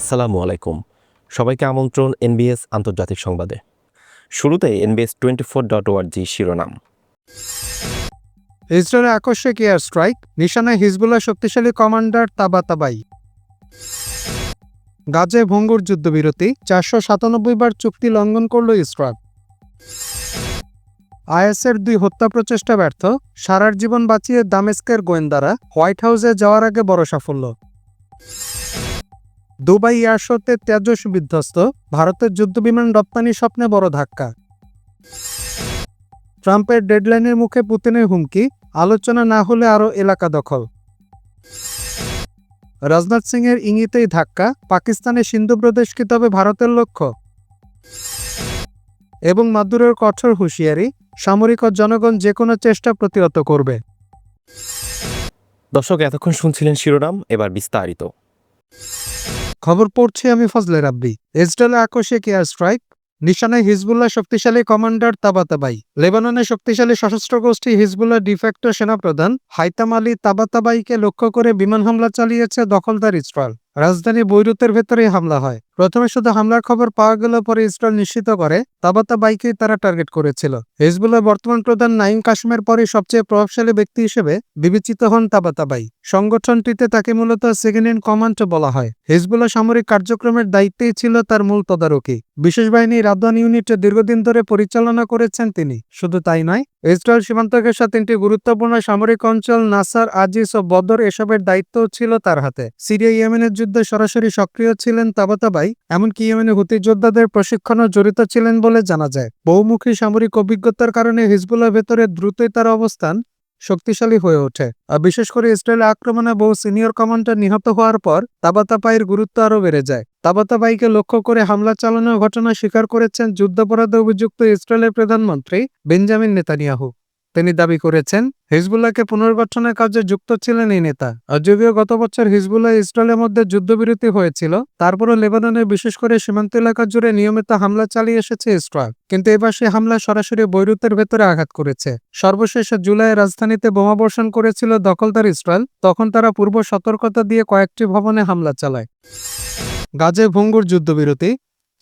আসসালামু আলাইকুম। সবাইকে আমন্ত্রণ এনবিএস আন্তর্জাতিক সংবাদে। শুরুতে এনবিএস টোয়েন্টি ফোর ডট ওয়ার্জি শিরোনাম। ইসরায়েলের আকস্মিক এয়ার স্ট্রাইক, নিশানায় হিজবুল্লাহ শক্তিশালী কমান্ডার তাবাতাবাই গাজে ভঙ্গুর যুদ্ধবিরতি, চারশো সাতানব্বই বার চুক্তি লঙ্ঘন করল ইসরায়েল। আইএসের দুই হত্যা প্রচেষ্টা ব্যর্থ, সারার জীবন বাঁচিয়ে দামেস্কের গোয়েন্দারা হোয়াইট হাউসে যাওয়ার আগে বড় সাফল্য। দুবাই এয়ার শোতে তেজস বিধ্বস্ত, ভারতের যুদ্ধবিমান রপ্তানি স্বপ্নে বড় ধাক্কা। ট্রাম্পের ডেডলাইনের মুখে পুতিনের হুমকি, আলোচনা না হলে আরও এলাকা দখল। রাজনাথ সিং এর ইঙ্গিতেই ধাক্কা, পাকিস্তানে সিন্ধু প্রদেশ কি তবে ভারতের লক্ষ্য? এবং মাদুরের কঠোর হুঁশিয়ারি, সামরিক ও জনগণ যে কোনো চেষ্টা প্রতিহত করবে। দর্শক, এতক্ষণ শুনছিলেন শিরোনাম, এবার বিস্তারিত। খবর পড়ছি আমি ফজলে রাব্বি। ইসরায়েলে আকস্মিক এয়ার স্ট্রাইক নিশানায় হিজবুল্লাহ শক্তিশালী কমান্ডার তাবাতাবাই লেবাননের শক্তিশালী সশস্ত্র গোষ্ঠী হিজবুল্লাহ ডিফেক্টো সেনাপ্রধান হাইতাম আলী তাবাতাবাইকে লক্ষ্য করে বিমান হামলা চালিয়েছে দখলদার ইসরায়েল। রাজধানী বৈরুতের ভেতরেই হামলা হয়। প্রথমে শুধু হামলার খবর পাওয়া গেল পরে ইসরায়েল নিশ্চিত করে তাবাতাবাইকেই তারা টার্গেট করেছিল। হিজবুল্লাহ বর্তমান প্রধান নাইম কাশ্মের পরে সবচেয়ে প্রভাবশালী ব্যক্তি হিসেবে বিবেচিত হন তাবাতাবাই। সংগঠনটিতে তাকে মূলত সেকেন্ড ইন কমান্ড বলা হয়। হিজবুল্লাহ সামরিক কার্যক্রমের দায়িত্বেই ছিল তার মূল তদারকি। বিশেষ বাহিনী রাদওয়ান ইউনিট দীর্ঘদিন ধরে পরিচালনা করেছেন তিনি। শুধু তাই নয়, ইসরায়েল সীমান্ত ঘেঁষা তিনটি গুরুত্বপূর্ণ সামরিক অঞ্চল নাসার, আজিজ ও বদর এসবের দায়িত্বও ছিল তার হাতে। সিরিয়া ইয়েমেনের যুদ্ধে সরাসরি সক্রিয় ছিলেন তাবাতাবাই। এমনকি ইয়েমেনে হুতি যোদ্ধাদের প্রশিক্ষণও জড়িত ছিলেন বলে জানা যায়। বহুমুখী সামরিক অভিজ্ঞতার কারণে হিজবুল্লাহ ভেতরে দ্রুতই তার অবস্থান শক্তিশালী হয়ে ওঠে। আর বিশেষ করে ইসরায়েলের আক্রমণে বহু সিনিয়র কমান্ডার নিহত হওয়ার পর তাবাতাবাইয়ের গুরুত্ব আরও বেড়ে যায়। তাবাতাবাইকে লক্ষ্য করে হামলা চালানোর ঘটনা স্বীকার করেছেন যুদ্ধাপরাধে অভিযুক্ত ইসরায়েলের প্রধানমন্ত্রী বেঞ্জামিন নেতানিয়াহু। তিনি দাবি করেছেন, হিজবুল্লাহকে পুনর্গঠনের কাজে যুক্ত ছিলেন এই নেতা। আর যদিও গত বছর হিজবুল্লাহ ইসরায়েলের মধ্যে যুদ্ধবিরতি হয়েছিল, তারপরও লেবাননে বিশেষ করে সীমান্ত এলাকা জুড়ে নিয়মিত হামলা চালিয়ে এসেছে ইসরায়েল। কিন্তু এবার সে হামলা সরাসরি বৈরুতের ভেতরে আঘাত করেছে। সর্বশেষ জুলাই রাজধানীতে বোমা বোমাবর্ষণ করেছিল দখলদার ইসরায়েল, তখন তারা পূর্ব সতর্কতা দিয়ে কয়েকটি ভবনে হামলা চালায়। গাজে ভঙ্গুর যুদ্ধবিরতি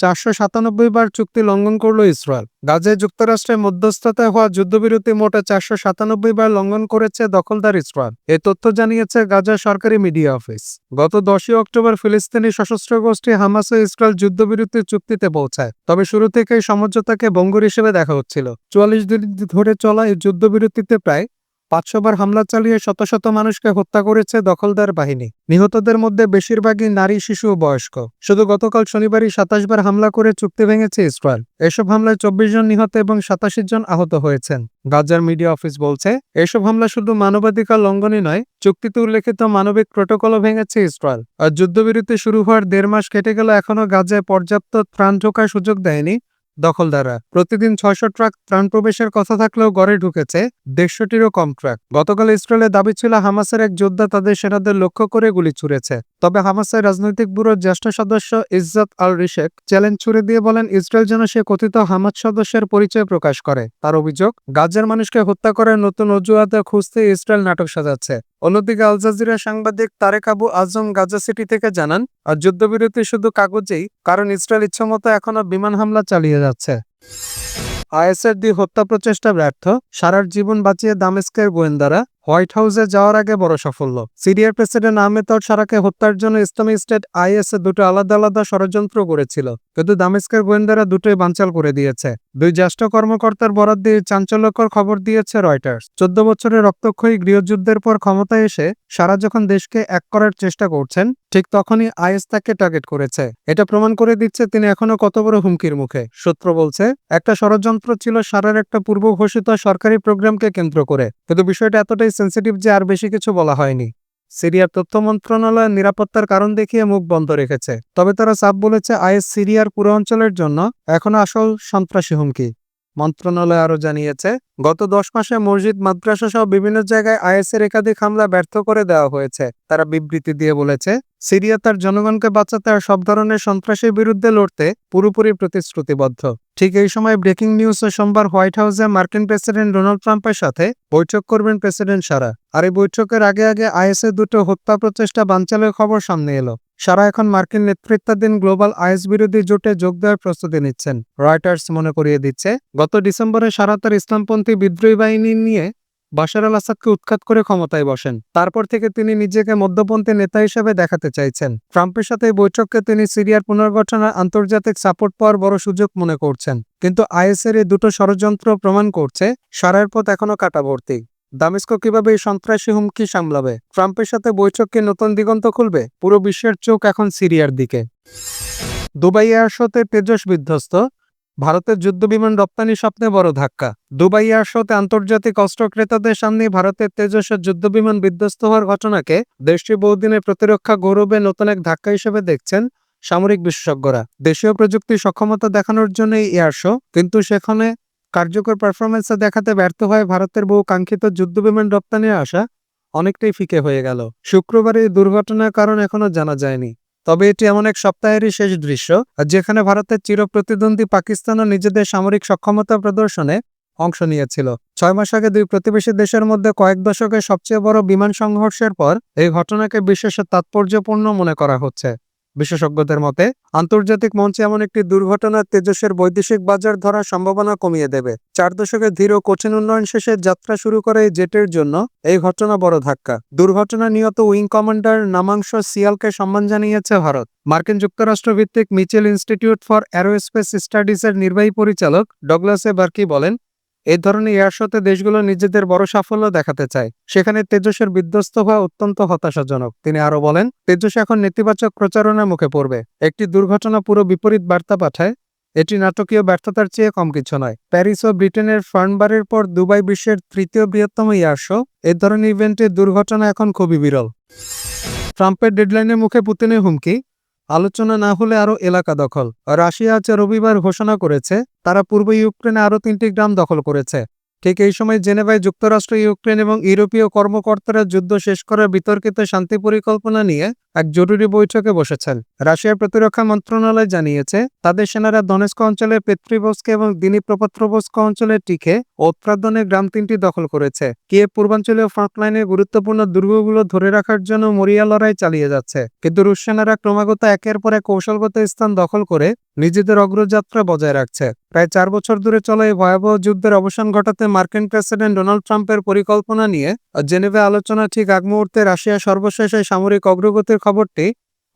চারশো সাতানব্বই বার চুক্তি লঙ্ঘন করল ইসরায়েল। গাজে যুক্তরাষ্ট্রের মধ্যস্থতায় হওয়া যুদ্ধবিরতি মোটে চারশো সাতানব্বই বার লঙ্ঘন করেছে দখলদার ইসরায়েল। এ তথ্য জানিয়েছে গাজা সরকারি মিডিয়া অফিস। গত দশই অক্টোবর ফিলিস্তিনি সশস্ত্র গোষ্ঠী হামাস ও ইসরায়েল যুদ্ধবিরতি চুক্তিতে পৌঁছায়, তবে শুরু থেকেই সমঝোতাকে ভঙ্গুর হিসেবে দেখা হচ্ছিল। চুয়াল্লিশ দিন ধরে চলা এই যুদ্ধবিরতিতে প্রায় পাঁচশো বার হামলা চালিয়ে শত শত মানুষকে হত্যা করেছে দখলদার বাহিনী। নিহতদের মধ্যে বেশিরভাগই নারী, শিশু ও বয়স্ক। শুধু গতকাল শনিবারই সাতাশ বার হামলা করে চুক্তি ভেঙেছে ইসরায়েল। এসব হামলায় চব্বিশ জন নিহত এবং সাতাশি জন আহত হয়েছেন। গাজার মিডিয়া অফিস বলছে, এসব হামলা শুধু মানবাধিকার লঙ্ঘনই নয়, চুক্তিতে উল্লেখিত মানবিক প্রোটোকলও ভেঙেছে ইসরায়েল। আর যুদ্ধবিরতি শুরু হওয়ার দেড় মাস কেটে গেল, এখনও গাজায় পর্যাপ্ত ত্রাণ ঢোকার সুযোগ দেয়নি। দখলদাররা। প্রতিদিন ছয়শো ট্রাক ত্রাণ প্রবেশের কথা থাকলেও গড়ে ঢুকেছে দেড়শোটিরও কম ট্রাক। গতকাল ইসরায়েলের দাবি ছিল হামাসের এক যোদ্ধা তাদের সেনাদের লক্ষ্য করে গুলি ছুড়েছে। তবে হামাসের রাজনৈতিক ব্যুরোর জ্যেষ্ঠ সদস্য ইজ্জত আল রিশেক চ্যালেঞ্জ ছুড়ে দিয়ে বলেন, ইসরায়েল যেন সে কথিত হামাস সদস্যের পরিচয় প্রকাশ করে। তার অভিযোগ গাজার মানুষকে হত্যা করার নতুন অজুহাতে খুঁজতে ইসরায়েল নাটক সাজাচ্ছে। অন্যদিকে আল জাজিরা সাংবাদিক Tareq Abu Azzam Gaza City থেকে জানান, আর যুদ্ধবিরতি শুধু কাগজেই, কারণ ইসরায়েল ইচ্ছামতো এখনও বিমান হামলা চালিয়ে যাচ্ছে। আইএসের দুই হত্যা প্রচেষ্টা ব্যর্থ, সারার জীবন বাঁচিয়ে দামেস্কের গোয়েন্দারা হোয়াইট হাউসে যাওয়ার আগে বড় সাফল্য। সিরিয়ার প্রেসিডেন্ট আহমেদ আল সারাকে হত্যার জন্য ইসলামিক স্টেট আইএসএ দুটো আলাদা আলাদা ষড়যন্ত্র করেছিল, কিন্তু দামেস্কের গোয়েন্দারা দুটোই বাঞ্চাল করে দিয়েছে। দুই জ্যেষ্ঠ কর্মকর্তার বরাদ দিয়ে চাঞ্চল্যকর খবর দিয়েছে রয়টার্স। চোদ্দ বছরের রক্তক্ষয়ী গৃহযুদ্ধের পর ক্ষমতায় এসে সারা যখন দেশকে এক করার চেষ্টা করছেন, ঠিক তখনই আইএস তাকে টার্গেট করেছে। এটা প্রমাণ করে দিচ্ছে তিনি এখনও কত বড় হুমকির মুখে। সূত্র বলছে, একটা ষড়যন্ত্র ছিল সারার একটা পূর্ব ঘোষিত সরকারি প্রোগ্রামকে কেন্দ্র করে। কিন্তু বিষয়টা এতটাই সেন্সিটিভ যে আর বেশি কিছু বলা হয়নি। সিরিয়ার তথ্য মন্ত্রণালয়ের নিরাপত্তার কারণ দেখিয়ে মুখ বন্ধ রেখেছে। তবে তারা সাফ বলেছে আইএস সিরিয়ার পুরো অঞ্চলের জন্য এখন আসল সন্ত্রাসী হুমকি। মন্ত্রণালয় আরও জানিয়েছে, গত দশ মাসে মসজিদ মাদ্রাসা সহ বিভিন্ন জায়গায় আইএসের একাধিক হামলা ব্যর্থ করে দেওয়া হয়েছে। তারা বিবৃতি দিয়ে বলেছে সিরিয়া তার জনগণকে বাঁচাতে আর সব ধরনের সন্ত্রাসের বিরুদ্ধে লড়তে পুরোপুরি প্রতিশ্রুতিবদ্ধ। ঠিক এই সময় ব্রেকিং নিউজ সোমবার হোয়াইট হাউসে মার্কিন প্রেসিডেন্ট ডোনাল্ড ট্রাম্পের সাথে বৈঠক করবেন প্রেসিডেন্ট সারা। আর এই বৈঠকের আগে আগে আইএসের দুটো হত্যা প্রচেষ্টা বানচালের খবর সামনে এলো। সারা এখন মার্কিন নেতৃত্বাধীন গ্লোবাল আইএস বিরোধী জোটে যোগ দেওয়ার প্রস্তুতি নিচ্ছেন। রয়টার্স মনে করিয়ে দিচ্ছে, গত ডিসেম্বরে সারা তার ইসলামপন্থী বিদ্রোহী বাহিনী নিয়ে বাশার আল আসাদকে উৎখাত করে ক্ষমতায় বসেন। তারপর থেকে তিনি নিজেকে মধ্যপন্থী নেতা হিসেবে দেখাতে চাইছেন। ট্রাম্পের সাথে এই বৈঠককে তিনি সিরিয়ার পুনর্গঠনের আন্তর্জাতিক সাপোর্ট পাওয়ার বড় সুযোগ মনে করছেন। কিন্তু আইএসের এই দুটো ষড়যন্ত্র প্রমাণ করছে সারার পথ এখনও কাটাভর্তি দামেস্কো কীভাবে এই সন্ত্রাসী হুমকি সামলাবে? ট্রাম্পের সাথে বৈঠককে নতুন দিগন্ত খুলবে? পুরো বিশ্বের চোখ এখন সিরিয়ার দিকে। দুবাই এয়ারশোতে তেজস বিধ্বস্ত ভারতের যুদ্ধবিমান রপ্তানি স্বপ্নে বড় ধাক্কা। দুবাই এয়ারশোতে আন্তর্জাতিক অস্ত্র ক্রেতাদের সামনে ভারতের তেজসের যুদ্ধবিমান বিধ্বস্ত হওয়ার ঘটনাকে দেশটির বহুদিনের প্রতিরক্ষা গৌরবে নতুন এক ধাক্কা হিসেবে দেখছেন সামরিক বিশেষজ্ঞরা। দেশীয় প্রযুক্তির সক্ষমতা দেখানোর জন্য এই এয়ার শো কিন্তু সেখানে কার্যকর পারফরমেন্স দেখাতে ব্যর্থ হয় ভারতের বহু কাঙ্ক্ষিত যুদ্ধবিমান রপ্তানি আশা অনেকটাই ফিকে হয়ে গেল। শুক্রবার এই দুর্ঘটনার কারণ এখনও জানা যায়নি। তবে এটি এমন এক সপ্তাহেরই শেষ দৃশ্য যেখানে ভারতের চিরপ্রতিদ্বন্দ্বী পাকিস্তানও নিজেদের সামরিক সক্ষমতা প্রদর্শনে অংশ নিয়েছিল। ছয় মাস আগে দুই প্রতিবেশী দেশের মধ্যে কয়েক দশকের সবচেয়ে বড় বিমান সংঘর্ষের পর এই ঘটনাকে বিশেষ তাৎপর্যপূর্ণ মনে করা হচ্ছে। বিশেষজ্ঞদের মতে, আন্তর্জাতিক মঞ্চে এমন একটি দুর্ঘটনা তেজসের বৈদেশিক বাজার ধরার সম্ভাবনা কমিয়ে দেবে। চার দশকের ধীর কঠিন উন্নয়ন শেষে যাত্রা শুরু করে জেটের জন্য এই ঘটনা বড় ধাক্কা। দুর্ঘটনা নিহত উইং কমান্ডার নামাংশ সিয়ালকে সম্মান জানিয়েছে ভারত। মার্কিন যুক্তরাষ্ট্র ভিত্তিক মিচেল ইনস্টিটিউট ফর অ্যারোস্পেস স্টাডিজের নির্বাহী পরিচালক ডগলাসে বার্কি বলেন এই ধরনের এয়ারশোতে দেশগুলো নিজেদের বড় সাফল্য দেখাতে চায়। সেখানে তেজসের বিধ্বস্ত হওয়া অত্যন্ত হতাশাজনক। তিনি আরও বলেন তেজস এখন নেতিবাচক প্রচারণার মুখে পড়বে। একটি দুর্ঘটনা পুরো বিপরীত বার্তা পাঠায়। এটি নাটকীয় ব্যর্থতার চেয়ে কম কিছু নয়। প্যারিস ও ব্রিটেনের ফার্নবারের পর দুবাই বিশ্বের তৃতীয় বৃহত্তম ইয়ারশো এ ধরনের ইভেন্টের দুর্ঘটনা এখন খুবই বিরল। ট্রাম্পের ডেডলাইনের মুখে পুতিনের হুমকি। আলোচনা না হলে আরও এলাকা দখল। রাশিয়া আজ রবিবার ঘোষণা করেছে, তারা পূর্ব ইউক্রেনে আরও তিনটি গ্রাম দখল করেছে। ঠিক এই সময় জেনেভায় যুক্তরাষ্ট্র, ইউক্রেন এবং ইউরোপীয় কর্মকর্তারা যুদ্ধ শেষ করার বিতর্কিত শান্তি পরিকল্পনা নিয়ে এক জরুরি বৈঠকে বসেছেন। রাশিয়ার প্রতিরক্ষা মন্ত্রণালয় জানিয়েছে, তাদের সেনারা দনেস্ক অঞ্চলের পেত্রিভস্ক এবং দিনিপ্রপত্রভস্ক অঞ্চলের টিকে উৎপ্রাদনের গ্রাম তিনটি দখল করেছে। কিয়ে পূর্বাঞ্চলীয় ফ্রন্টলাইনের গুরুত্বপূর্ণ দুর্গগুলো ধরে রাখার জন্য মরিয়া লড়াই চালিয়ে যাচ্ছে। কিন্তু রুশ সেনারা ক্রমাগত একের পর এক কৌশলগত স্থান দখল করে নিজেদের অগ্রযাত্রা বজায় রাখছে। প্রায় চার বছর ধরে চলা এই ভয়াবহ যুদ্ধের অবসান ঘটাতে মার্কিন প্রেসিডেন্ট ডোনাল্ড ট্রাম্পের পরিকল্পনা নিয়ে জেনেভে আলোচনা ঠিক আগ মুহূর্তে রাশিয়া সর্বশেষ সামরিক অগ্রগতির খবরটি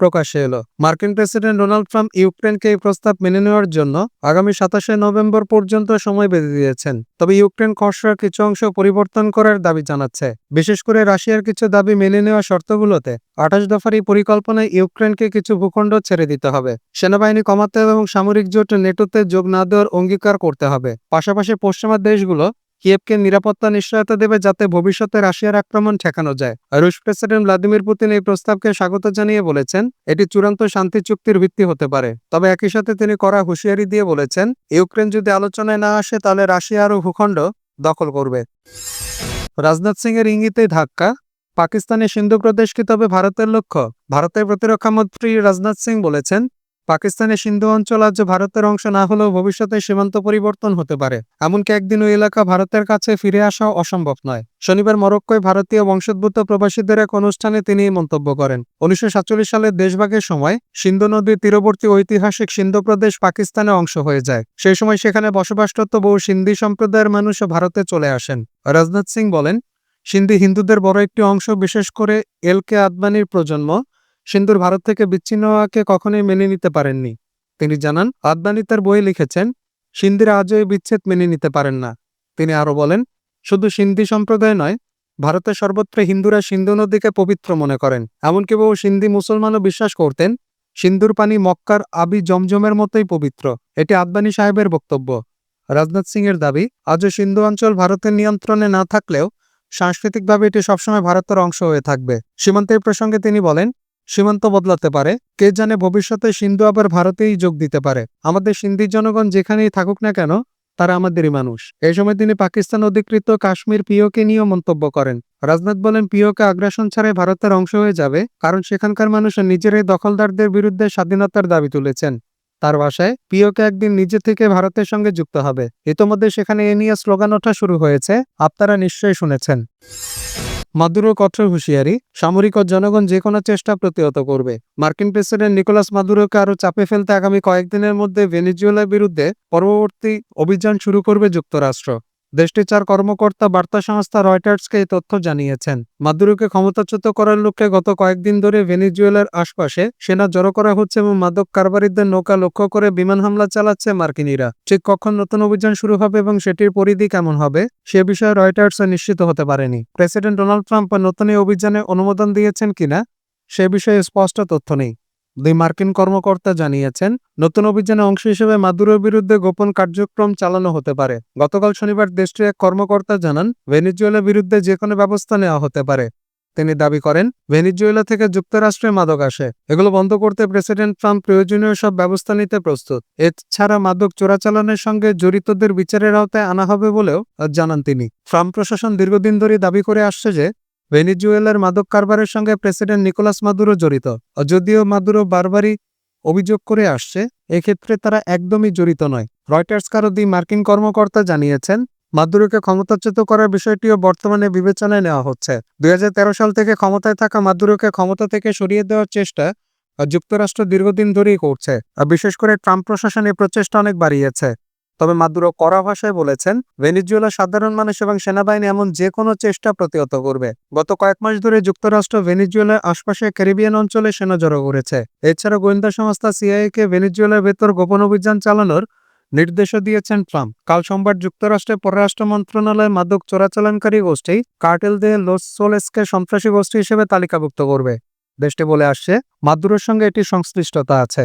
প্রকাশ্যে এলো। মার্কিন প্রেসিডেন্ট ডোনাল্ড ট্রাম্প ইউক্রেনকে এই প্রস্তাব মেনে নেওয়ার জন্য আগামী সাতাশে নভেম্বর পর্যন্ত সময় বেঁধে দিয়েছেন। তবে ইউক্রেন খসড়ার কিছু অংশ পরিবর্তন করার দাবি জানাচ্ছে। বিশেষ করে রাশিয়ার কিছু দাবি মেনে নেওয়া শর্তগুলোতে আঠাশ দফার এই পরিকল্পনায় ইউক্রেনকে কিছু ভূখণ্ড ছেড়ে দিতে হবে। সেনাবাহিনী কমাতে এবং সামরিক জোট নেটোতে যোগ না দেওয়ার অঙ্গীকার করতে হবে। পাশাপাশি পশ্চিমা দেশগুলো কিয়েভকে নিরাপত্তা নিশ্চয়তা দেবে যাতে ভবিষ্যতে রাশিয়ার আক্রমণ ঠেকানো যায়। রুশ প্রেসিডেন্ট ভ্লাদিমির পুতিন এই প্রস্তাবকে স্বাগত জানিয়ে বলেছেন, এটি চূড়ান্ত শান্তি চুক্তির ভিত্তি হতে পারে। তবে একই সাথে তিনি কড়া হুঁশিয়ারি দিয়ে বলেছেন, ইউক্রেন যদি আলোচনায় না আসে, তাহলে রাশিয়া আরও ভূখণ্ড দখল করবে। রাজনাথ সিং এর ইঙ্গিতেই ধাক্কা। পাকিস্তানের সিন্ধু প্রদেশ কি তবে ভারতের লক্ষ্য? ভারতের প্রতিরক্ষা মন্ত্রী রাজনাথ সিং বলেছেন পাকিস্তানের সিন্ধু অঞ্চল আজ ভারতের অংশ না হলেও ভবিষ্যতে সীমান্ত পরিবর্তন হতে পারে। এমনকি একদিন ওই এলাকা ভারতের কাছে ফিরে আসা অসম্ভব নয়। শনিবার মরক্কোয় ভারতীয় বংশোদ্ভূত প্রবাসীদের এক অনুষ্ঠানে তিনি মন্তব্য করেন। উনিশশো সালের দেশভাগের সময় সিন্ধু নদীর তীরবর্তী ঐতিহাসিক সিন্ধু প্রদেশ পাকিস্তানের অংশ হয়ে যায়। সেই সময় সেখানে বসবাসরত বহু সিন্ধি সম্প্রদায়ের মানুষও ভারতে চলে আসেন। রাজনাথ সিং বলেন, সিন্ধি হিন্দুদের বড় একটি অংশ, বিশেষ করে এল কে আদবানির প্রজন্ম সিন্ধুর ভারত থেকে বিচ্ছিন্ন হওয়াকে কখনোই মেনে নিতে পারেননি। তিনি জানান আদবানি তার বই লিখেছেন সিন্ধিরা আজও এই বিচ্ছেদ মেনে নিতে পারেন না। তিনি আরও বলেন, শুধু সিন্ধি সম্প্রদায় নয়, ভারতের সর্বত্র হিন্দুরা সিন্ধু নদীকে পবিত্র মনে করেন। এমনকি বহু সিন্ধি মুসলমানও বিশ্বাস করতেন সিন্ধুর পানি মক্কার আবি জমজমের মতোই পবিত্র। এটি আদবানি সাহেবের বক্তব্য। রাজনাথ সিং এর দাবি, আজও সিন্ধু অঞ্চল ভারতের নিয়ন্ত্রণে না থাকলেও সাংস্কৃতিকভাবে এটি সবসময় ভারতের অংশ হয়ে থাকবে। সীমান্তের প্রসঙ্গে তিনি বলেন সীমান্ত বদলাতে পারে। কে জানে ভবিষ্যতে সিন্ধু আবার ভারতেই যোগ দিতে পারে। আমাদের সিন্ধি জনগণ যেখানেই থাকুক না কেন, তারা আমাদেরই মানুষ। এই সময় তিনি পাকিস্তান অধিকৃত কাশ্মীর পিওকে নিয়েও মন্তব্য করেন। রাজনাথ বলেন, পিওকে আগ্রাসন ছাড়াই ভারতের অংশ হয়ে যাবে, কারণ সেখানকার মানুষ নিজেরাই দখলদারদের বিরুদ্ধে স্বাধীনতার দাবি তুলেছেন। তার ভাষায়, পিওকে একদিন নিজে থেকে ভারতের সঙ্গে যুক্ত হবে। ইতোমধ্যে সেখানে এ নিয়ে স্লোগান ওঠা শুরু হয়েছে। আপনারা নিশ্চয়ই শুনেছেন। মাদুরো কঠোর হুঁশিয়ারি। সামরিক ও জনগণ যে কোনো চেষ্টা প্রতিহত করবে। মার্কিন প্রেসিডেন্ট নিকোলাস মাদুরোকে আরও চাপে ফেলতে আগামী কয়েকদিনের মধ্যে ভেনিজুয়েলার বিরুদ্ধে পরবর্তী অভিযান শুরু করবে যুক্তরাষ্ট্র। দেশটির চার কর্মকর্তা, বার্তা সংস্থা রয়টার্সকে এই তথ্য জানিয়েছেন। মাদুরোকে ক্ষমতাচ্যুত করার লক্ষ্যে গত কয়েকদিন ধরে ভেনিজুয়েলার আশপাশে সেনা জড়ো করা হচ্ছে এবং মাদক কারবারিদের নৌকা লক্ষ্য করে বিমান হামলা চালাচ্ছে মার্কিনীরা। ঠিক কখন নতুন অভিযান শুরু হবে এবং সেটির পরিধি কেমন হবে, সে বিষয়ে রয়টার্স নিশ্চিত হতে পারেনি। প্রেসিডেন্ট ডোনাল্ড ট্রাম্প নতুন এই অভিযানে অনুমোদন দিয়েছেন কিনা, সে বিষয়ে স্পষ্ট তথ্য নেই। দুই মার্কিন কর্মকর্তা জানিয়েছেন, নতুন অভিযানে অংশ হিসেবে মাদুরোর বিরুদ্ধে গোপন কার্যক্রম চালানো হতে পারে। গতকাল শনিবার দেশটির এক কর্মকর্তা জানান, ভেনিজুয়েলার বিরুদ্ধে যে কোনো ব্যবস্থা নেওয়া হতে পারে। তিনি দাবি করেন, ভেনিজুয়েলা থেকে যুক্তরাষ্ট্রে মাদক আসে। এগুলো বন্ধ করতে প্রেসিডেন্ট ট্রাম্প প্রয়োজনীয় সব ব্যবস্থা নিতে প্রস্তুত। এছাড়া মাদক চোরাচালানের সঙ্গে জড়িতদের বিচারের আওতায় আনা হবে বলেও জানান তিনি। ট্রাম্প প্রশাসন দীর্ঘদিন ধরে দাবি করে আসছে যে ভেনিজুয়েলার মাদক কারবারের সঙ্গে প্রেসিডেন্ট নিকোলাস মাদুরো জড়িত। যদিও মাদুরো বারবারই অভিযোগ করে আসছে, এক্ষেত্রে তারা একদমই জড়িত নয়। রয়টার্স কারও দুই মার্কিন কর্মকর্তা জানিয়েছেন, মাদুরোকে ক্ষমতাচ্যুত করার বিষয়টিও বর্তমানে বিবেচনায় নেওয়া হচ্ছে। দুই হাজার তেরো সাল থেকে ক্ষমতায় থাকা মাদুরোকে ক্ষমতা থেকে সরিয়ে দেওয়ার চেষ্টা যুক্তরাষ্ট্র দীর্ঘদিন ধরেই করছে বিশেষ করে ট্রাম্প প্রশাসন এই প্রচেষ্টা অনেক বাড়িয়েছে। তবে মাদুরো কড়া ভাষায় বলেছেন, ভেনিজুয়েলা সাধারণ মানুষ এবং সেনাবাহিনী এমন যে কোনো চেষ্টা প্রতিহত করবে। গত কয়েক মাস ধরে যুক্তরাষ্ট্র ভেনিজুয়েলার আশপাশে ক্যারিবিয়ান অঞ্চলে সেনা জড়ো করেছে। এছাড়া গোয়েন্দা সংস্থা সিআইএ কে ভেনিজুয়েলার ভেতর গোপন অভিযান চালানোর নির্দেশও দিয়েছেন ট্রাম্প। কাল সোমবার যুক্তরাষ্ট্রের পররাষ্ট্র মন্ত্রণালয় মাদক চোরাচালানকারী গোষ্ঠী কার্টেল দে লোস সোলেসকে সন্ত্রাসী গোষ্ঠী হিসেবে তালিকাভুক্ত করবে। দেশটি বলে আসছে, মাদুরোর সঙ্গে এটি সংশ্লিষ্টতা আছে।